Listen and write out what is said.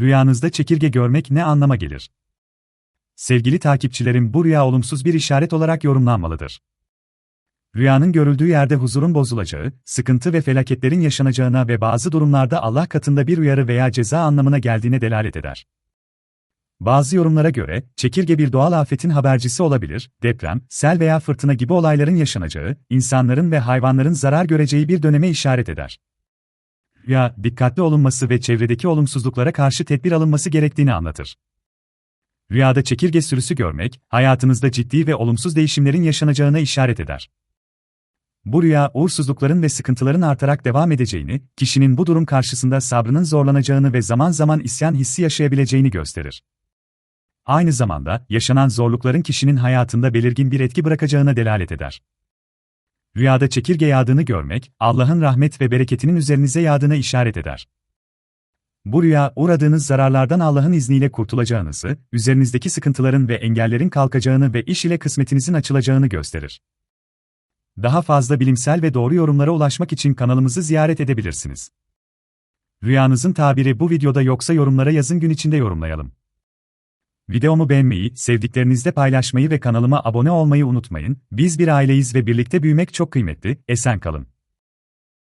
Rüyanızda çekirge görmek ne anlama gelir? Sevgili takipçilerim bu rüya olumsuz bir işaret olarak yorumlanmalıdır. Rüyanın görüldüğü yerde huzurun bozulacağı, sıkıntı ve felaketlerin yaşanacağına ve bazı durumlarda Allah katında bir uyarı veya ceza anlamına geldiğine delalet eder. Bazı yorumlara göre, çekirge bir doğal afetin habercisi olabilir, deprem, sel veya fırtına gibi olayların yaşanacağı, insanların ve hayvanların zarar göreceği bir döneme işaret eder. Rüya, dikkatli olunması ve çevredeki olumsuzluklara karşı tedbir alınması gerektiğini anlatır. Rüyada çekirge sürüsü görmek, hayatınızda ciddi ve olumsuz değişimlerin yaşanacağına işaret eder. Bu rüya, uğursuzlukların ve sıkıntıların artarak devam edeceğini, kişinin bu durum karşısında sabrının zorlanacağını ve zaman zaman isyan hissi yaşayabileceğini gösterir. Aynı zamanda, yaşanan zorlukların kişinin hayatında belirgin bir etki bırakacağına delalet eder. Rüyada çekirge yağdığını görmek, Allah'ın rahmet ve bereketinin üzerinize yağdığına işaret eder. Bu rüya, uğradığınız zararlardan Allah'ın izniyle kurtulacağınızı, üzerinizdeki sıkıntıların ve engellerin kalkacağını ve iş ile kısmetinizin açılacağını gösterir. Daha fazla bilimsel ve doğru yorumlara ulaşmak için kanalımızı ziyaret edebilirsiniz. Rüyanızın tabiri bu videoda yoksa yorumlara yazın gün içinde yorumlayalım. Videomu beğenmeyi, sevdiklerinizle paylaşmayı ve kanalıma abone olmayı unutmayın. Biz bir aileyiz ve birlikte büyümek çok kıymetli. Esen kalın.